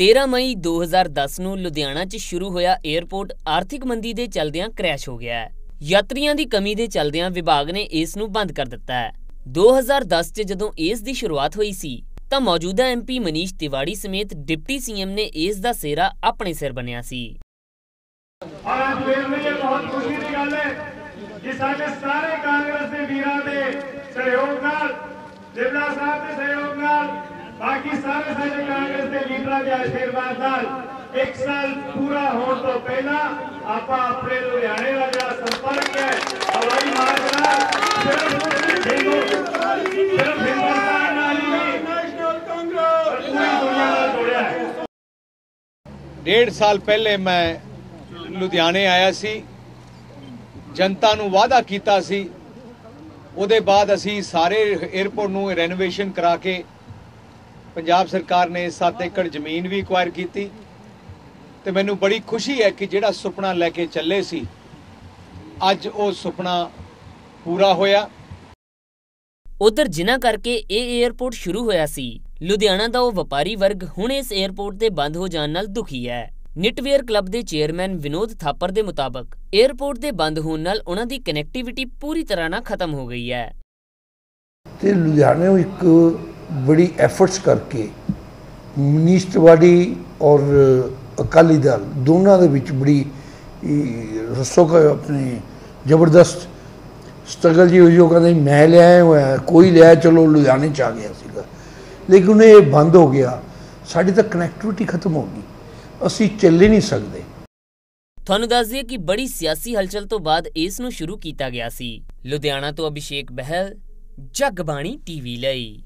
13 ਮਈ 2010 ਨੂੰ ਲੁਧਿਆਣਾ 'ਚ ਸ਼ੁਰੂ ਹੋਇਆ 에ਅਰਪੋਰਟ ਆਰਥਿਕ ਮੰਦੀ ਦੇ ਚੱਲਦਿਆਂ ਕ੍ਰੈਸ਼ ਹੋ ਗਿਆ ਹੈ। ਯਾਤਰੀਆਂ ਦੀ ਕਮੀ ਦੇ ਚੱਲਦਿਆਂ ਵਿਭਾਗ ਨੇ ਇਸ ਨੂੰ ਬੰਦ ਕਰ ਦਿੱਤਾ ਹੈ। 2010 'ਚ ਜਦੋਂ ਇਸ ਦੀ ਸ਼ੁਰੂਆਤ ਹੋਈ ਸੀ, ਤਾਂ ਮੌਜੂਦਾ ਐਮਪੀ ਮਨੀਸ਼ ਤਿਵਾੜੀ ਸਮੇਤ ਡਿਪਟੀ ਸੀਐਮ ਨੇ ਇਸ ਦਾ ਸਿਹਰਾ ਆਪਣੇ ਸਿਰ ਬੰਨਿਆ ਸੀ। ਔਰ ਅੱਜ ਮੇਰੇ ਲਈ ਇਹ ਬਹੁਤ ਖੁਸ਼ੀ ਦੀ ਗੱਲ ਹੈ ਕਿ ਸਾਡੇ ਸਾਰੇ ਕਾਂਗਰਸ ਦੇ ਵੀਰਾਂ ਦੇ ਸਹਿਯੋਗ ਨਾਲ ਜਿਬਲਾ ਸਾਹਿਬ ਦੇ ਸਹਿਯੋਗ ਨਾਲ ਬਾਕੀ ਸਾਰੇ ਕਾਂਗਰਸ ਦੇ ਦੇ ਆਸ਼ੀਰਵਾਦ ਨਾਲ ਇੱਕ ਸਾਲ ਪੂਰਾ ਹੋਣ ਤੋਂ ਪਹਿਲਾਂ ਆਪਾਂ ਆਪਣੇ ਲੁਧਿਆਣੇ ਦਾ ਜਿਹੜਾ ਸੰਪਰਕ ਹੈ ਹਵਾਈ ਮਾਰਗ ਨਾਲ ਸਿਰਫ ਹਿੰਦੂ ਸਿਰਫ ਹਿੰਦੁਸਤਾਨ ਨਾਲ ਹੀ ਨਹੀਂ ਨੈਸ਼ਨਲ ਕਾਂਗਰਸ ਪੂਰੀ ਦੁਨੀਆ ਨਾਲ ਜੋੜਿਆ ਹੈ। ਡੇਢ ਸਾਲ ਪਹਿਲੇ ਮੈਂ ਲੁਧਿਆਣੇ ਆਇਆ ਸੀ। ਜਨਤਾ ਨੂੰ ਵਾਅਦਾ ਕੀਤਾ ਸੀ। ਉਹਦੇ ਬਾਅਦ ਅਸੀਂ ਸਾਰੇ 에ਅਰਪੋਰਟ ਨੂੰ ਰੈਨੋਵੇਸ਼ਨ ਕਰਾ ਕੇ ਪੰਜਾਬ ਸਰਕਾਰ ਨੇ 7 ਏਕੜ ਜ਼ਮੀਨ ਵੀ ਐਕਵਾਇਰ ਕੀਤੀ ਤੇ ਮੈਨੂੰ ਬੜੀ ਖੁਸ਼ੀ ਹੈ ਕਿ ਜਿਹੜਾ ਸੁਪਨਾ ਲੈ ਕੇ ਚੱਲੇ ਸੀ ਅੱਜ ਉਹ ਸੁਪਨਾ ਪੂਰਾ ਹੋਇਆ। ਉਧਰ ਜਿਨ੍ਹਾਂ ਕਰਕੇ ਇਹ 에ਅਰਪੋਰਟ ਸ਼ੁਰੂ ਹੋਇਆ ਸੀ ਲੁਧਿਆਣਾ ਦਾ ਉਹ ਵਪਾਰੀ ਵਰਗ ਹੁਣ ਇਸ 에ਅਰਪੋਰਟ ਦੇ ਬੰਦ ਹੋ ਜਾਣ ਨਾਲ ਦੁਖੀ ਹੈ। ਨਿਟਵੇਅਰ ਕਲੱਬ ਦੇ ਚੇਅਰਮੈਨ ਵਿਨੋਦ ਥਾਪਰ ਦੇ ਮੁਤਾਬਕ 에ਅਰਪੋਰਟ ਦੇ ਬੰਦ ਹੋਣ ਨਾਲ ਉਹਨਾਂ ਦੀ ਕਨੈਕਟੀਵਿਟੀ ਪੂਰੀ ਤਰ੍ਹਾਂ ਨਾਲ ਖਤਮ ਹੋ ਗਈ ਹੈ। ਤੇ ਲੁਧਿਆਣੇ ਇੱਕ ਬੜੀ ਐਫਰਟਸ ਕਰਕੇ ਮਨੀਸ਼ ਔਰ ਅਕਾਲੀ ਦਲ ਦੋਨਾਂ ਦੇ ਵਿੱਚ ਬੜੀ ਰਸੋ ਕਾ ਆਪਣੇ ਜ਼ਬਰਦਸਤ ਸਟਰਗਲ ਜੀ ਹੋਈ ਉਹ ਕਹਿੰਦੇ ਮੈਂ ਲਿਆਇਆ ਹੋਇਆ, ਕੋਈ ਲਿਆ, ਚਲੋ ਲੁਧਿਆਣੇ ਚ ਆ ਗਿਆ ਸੀਗਾ। ਲੇਕਿਨ ਇਹ ਬੰਦ ਹੋ ਗਿਆ। ਸਾਡੀ ਤਾਂ ਕਨੈਕਟੀਵਿਟੀ ਖਤਮ ਹੋ ਗਈ। ਅਸੀਂ ਚੱਲ ਨਹੀਂ ਸਕਦੇ। ਤੁਹਾਨੂੰ ਦੱਸ ਦਈਏ ਕਿ ਬੜੀ ਸਿਆਸੀ ਹਲਚਲ ਤੋਂ ਬਾਅਦ ਇਸ ਨੂੰ ਸ਼ੁਰੂ ਕੀਤਾ ਗਿਆ ਸੀ। ਲੁਧਿਆਣਾ ਤੋਂ ਅਭਿਸ਼ੇਕ ਬਹਿਲ, ਜਗਬਾਣੀ ਟੀਵੀ ਲਈ।